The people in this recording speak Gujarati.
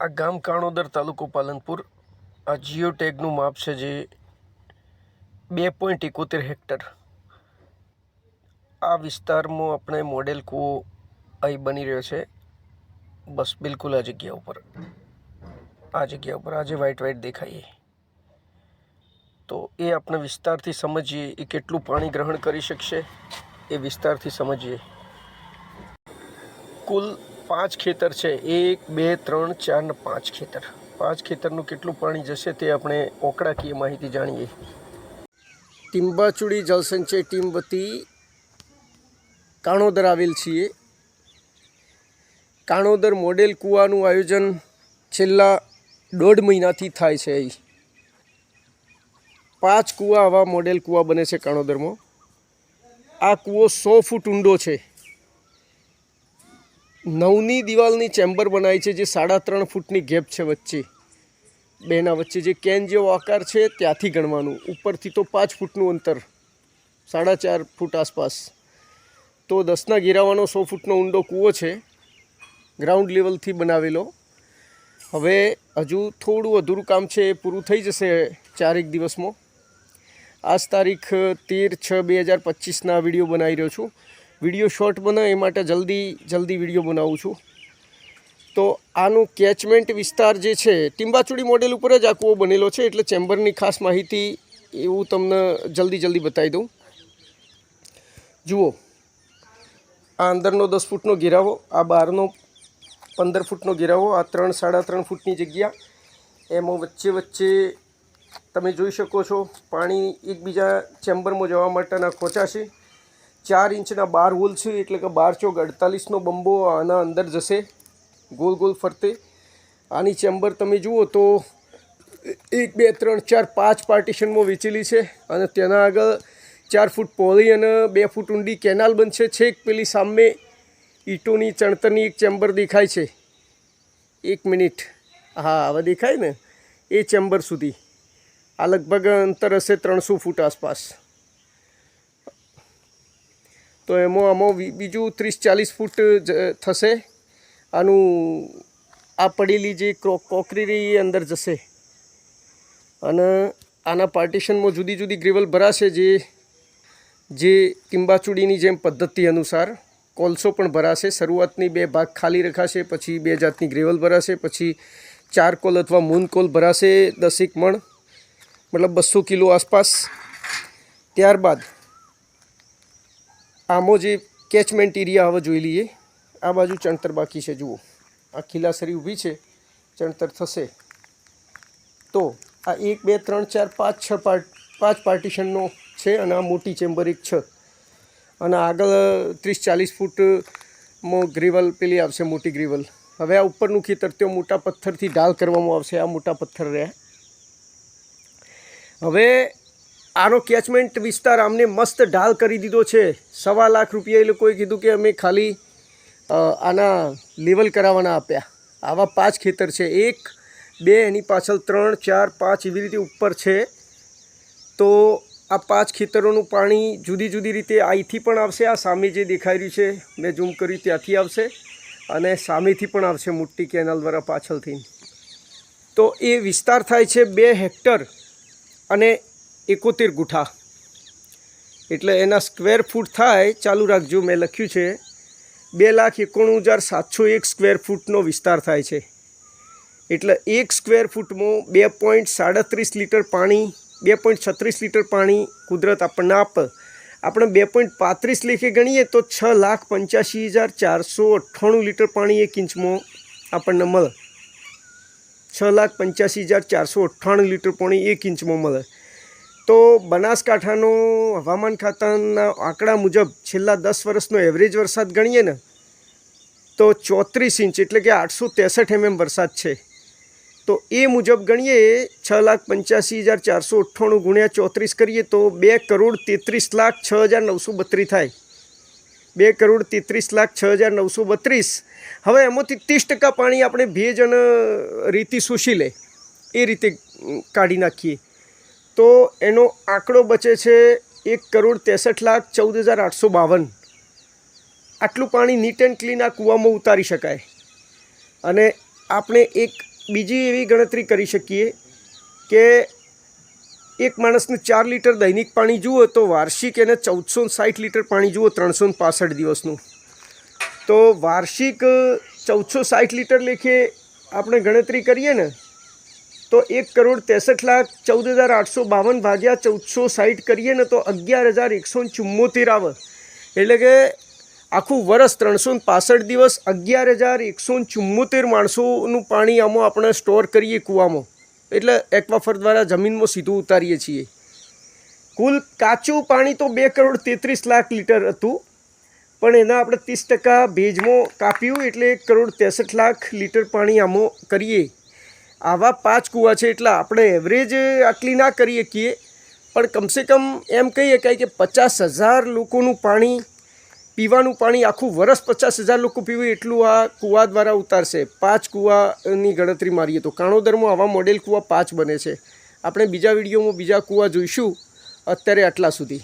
આ ગામ કાણોદર તાલુકો પાલનપુર. આ જીઓ ટેગનું માપ છે જે બે પોઈન્ટ એકોતેર હેક્ટર. આ વિસ્તારમાં આપણે મોડેલ કૂવો અહીં બની રહ્યો છે. બસ બિલકુલ આ જગ્યા ઉપર. આ જગ્યા ઉપર આજે વ્હાઈટ વ્હાઈટ દેખાઈએ તો એ આપણે વિસ્તારથી સમજીએ એ કેટલું પાણી ગ્રહણ કરી શકશે. એ વિસ્તારથી સમજીએ. કુલ પાંચ ખેતર છે. એક, બે, ત્રણ, ચાર ને પાંચ ખેતર. પાંચ ખેતરનું કેટલું પાણી જશે તે આપણે ઓકળાકીય માહિતી જાણીએ. ટીંબાચુડી જળસંચય ટીમ વતી કાણોદર આવેલ છીએ. કાણોદર મોડેલ કૂવાનું આયોજન છેલ્લા દોઢ મહિનાથી થાય છે અહીં. પાંચ કૂવા આવા મોડેલ કૂવા બને છે કાણોદરમાં. આ કૂવો સો ફૂટ ઊંડો છે. નવની દિવાલની ચેમ્બર બનાવી છે જે સાડા ત્રણ ફૂટની ગેપ છે વચ્ચે. બેના વચ્ચે જે કેન જેવો આકાર છે ત્યાંથી ગણવાનું. ઉપરથી તો પાંચ ફૂટનું અંતર. સાડા ચાર ફૂટ આસપાસ. તો દસના ગિરાવાનો સો ફૂટનો ઊંડો કૂવો છે. ગ્રાઉન્ડ લેવલથી બનાવેલો. હવે હજુ થોડું અધૂરું કામ છે, એ પૂરું થઈ જશે ચારેક દિવસમાં. આજ તારીખ તેર છ બે હજાર પચીસના વીડિયો બનાવી રહ્યો છું. વીડિયો શોર્ટ બને એ માટે જલ્દી જલ્દી વીડિયો બનાવું છું. તો આનું કેચમેન્ટ વિસ્તાર જે છે, ટીંબાચુડી મોડેલ ઉપર જ આ કૂવો બનેલો છે, એટલે ચેમ્બરની ખાસ માહિતી એવું તમને જલ્દી જલ્દી બતાવી દઉં. જુઓ, આ અંદરનો દસ ફૂટનો ઘેરાવો, આ બહારનો પંદર ફૂટનો ઘેરાવો, આ ત્રણ, સાડા ત્રણ ફૂટની જગ્યા, એમાં વચ્ચે વચ્ચે તમે જોઈ શકો છો, પાણી એકબીજા ચેમ્બરમાં જવા માટેના ખોચા છે. ચાર ઇંચના બાર હોલ છે, એટલે કે બાર ચોક અડતાલીસનો બંબો આના અંદર જશે, ગોલ ગોલ ફરતે. આની ચેમ્બર તમે જુઓ તો એક, બે, ત્રણ, ચાર, પાંચ પાર્ટીશનમાં વેચેલી છે અને તેના આગળ ચાર ફૂટ પહોળી અને બે ફૂટ ઊંડી કેનાલ બનશે. છેક પેલી સામે ઈંટોની, ચણતરની એક ચેમ્બર દેખાય છે. એક મિનિટ. હા, હવે દેખાય ને? એ ચેમ્બર સુધી. આ લગભગ અંતર હશે ત્રણસો ફૂટ આસપાસ. તો એમાં આમાં બીજું ત્રીસ ચાલીસ ફૂટ થશે. આનું આ પડેલી જે ક્રો કોકરી રહી એ અંદર જશે. અને આના પાર્ટીશનમાં જુદી જુદી ગ્રેવલ ભરાશે જે જે ટીંબાચુડીની જેમ પદ્ધતિ અનુસાર કોલસો પણ ભરાશે. શરૂઆતની બે ભાગ ખાલી રખાશે, પછી બે જાતની ગ્રેવલ ભરાશે, પછી ચાર કોલ અથવા મૂન કોલ ભરાશે દસેક મણ, મતલબ બસો કિલો આસપાસ. ત્યારબાદ આમાં જે કેચમેન્ટ એરિયા હવે જોઈ લઈએ. આ બાજુ ચણતર બાકી છે, જુઓ. આ ખીલાસરી ઊભી છે, ચણતર થશે. તો આ એક, બે, ત્રણ, ચાર, પાંચ, છ પાર્ટ પાંચ પાર્ટીશનનો છે અને આ મોટી ચેમ્બર એક છ. અને આગળ ત્રીસ, ચાલીસ ફૂટમાં ગ્રીવલ પેલી આવશે, મોટી ગ્રીવલ હવે આ ઉપરનું ખેતર તે મોટા પથ્થરથી ઢાલ કરવામાં આવશે, આ મોટા પથ્થર રહ્યા. હવે આનો કેચમેન્ટ વિસ્તાર આમને મસ્ત ઢાલ કરી દીધો છે. સવા લાખ રૂપિયા એ લોકોએ કીધું કે અમે ખાલી આના લેવલ કરાવવાના આપ્યા. આવા પાંચ ખેતર છે. એક, બે, એની પાછળ ત્રણ, ચાર, પાંચ એવી રીતે ઉપર છે. તો આ પાંચ ખેતરોનું પાણી જુદી જુદી રીતે અહીંથી પણ આવશે. આ સામે જે દેખાઈ રહ્યું છે, મેં ઝૂમ કર્યું ત્યાંથી આવશે અને સામેથી પણ આવશે મોટી કેનાલ દ્વારા પાછળથી. તો એ વિસ્તાર થાય છે બે હેક્ટર અને એકોતેર ગુઠા. એટલે એના સ્ક્વેર ફૂટ થાય, ચાલુ રાખજો, મેં લખ્યું છે, બે લાખ એકોણું હજાર સાતસો એક સ્ક્વેર ફૂટનો વિસ્તાર થાય છે. એટલે એક સ્ક્વેર ફૂટમાં બે પોઈન્ટ સાડત્રીસ લીટર પાણી, બે પોઈન્ટ છત્રીસ લીટર પાણી કુદરત આપણને આપ. આપણે બે પોઈન્ટ પાંત્રીસ લેખે ગણીએ તો છ લાખ પંચ્યાસી હજાર ચારસો અઠ્ઠાણું લીટર પાણી એક ઇંચમાં આપણને મળે. છ લાખ પંચ્યાસી હજાર ચારસો અઠ્ઠાણું લીટર પાણી એક ઇંચમાં મળે. તો બનાસકાંઠાનો હવામાન ખાતાના આંકડા મુજબ છેલ્લા દસ વર્ષનો એવરેજ વરસાદ ગણીએ ને, તો ચોત્રીસ ઇંચ એટલે કે આઠસો ત્રેસઠ એમએમ વરસાદ છે. તો એ મુજબ ગણીએ છ લાખ પંચ્યાસી હજાર ચારસો અઠ્ઠાણું ગુણ્યા ચોત્રીસ કરીએ તો બે કરોડ તેત્રીસ લાખ છ હજાર નવસો બત્રીસ થાય. બે કરોડ તેત્રીસ લાખ છ હજાર નવસો બત્રીસ. હવે એમાંથી ત્રીસ ટકા પાણી આપણે ભેજ અને રીતિ શોષી લે. એ રીતે કાઢી નાખીએ. તો એનો આંકડો બચે છે એક કરોડ ત્રેસઠ લાખ ચૌદ હજાર આઠસો બાવન. આટલું પાણી નીટ એન્ડ ક્લીન આ કૂવામાં ઉતારી શકાય. અને આપણે એક બીજી એવી ગણતરી કરી શકીએ કે એક માણસને ચાર લીટર દૈનિક પાણી જુઓ તો વાર્ષિક એને ચૌદસો સાઠ લીટર પાણી જુઓ, ત્રણસો પાસઠ દિવસનું. તો વાર્ષિક ચૌદસો સાઠ લીટર લેખે આપણે ગણતરી કરીએ ને તો એક કરોડ ત્રેસઠ લાખ ચૌદ હજાર આઠસો બાવન ભાગ્યા ચૌદસો સાઠ કરીએ ને તો અગિયાર હજાર એકસો ચુમ્મોતેર આવે. એટલે કે આખું વરસ ત્રણસો પાસઠ દિવસ અગિયાર હજાર એકસો ચુમ્મોતેર માણસોનું પાણી આમાં આપણે સ્ટોર કરીએ કૂવામાં. એટલે એક્વાફર દ્વારા જમીનમાં સીધું ઉતારીએ છીએ. કુલ કાચું પાણી તો બે કરોડ તેત્રીસ લાખ લીટર હતું. પણ એના આપણે ત્રીસ ટકા ભેજમાં કાપ્યું એટલે એક કરોડ ત્રેસઠ લાખ લીટર પાણી આમાં કરીએ. આવા પાંચ કૂવા છે એટલે આપણે એવરેજ આટલી ના કરી શકીએ. પણ કમસે કમ એમ કહી શકાય કે પચાસ હજાર લોકોનું પાણી, પીવાનું પાણી આખું વરસ પચાસ હજાર લોકો પીવે એટલું આ કૂવા દ્વારા ઉતારશે. પાંચ કૂવાની ગણતરી મારીએ તો. કાણોદરમાં આવા મોડેલ કૂવા પાંચ બને છે. આપણે બીજા વિડીયોમાં બીજા કૂવા જોઈશું અત્યારે આટલા સુધી.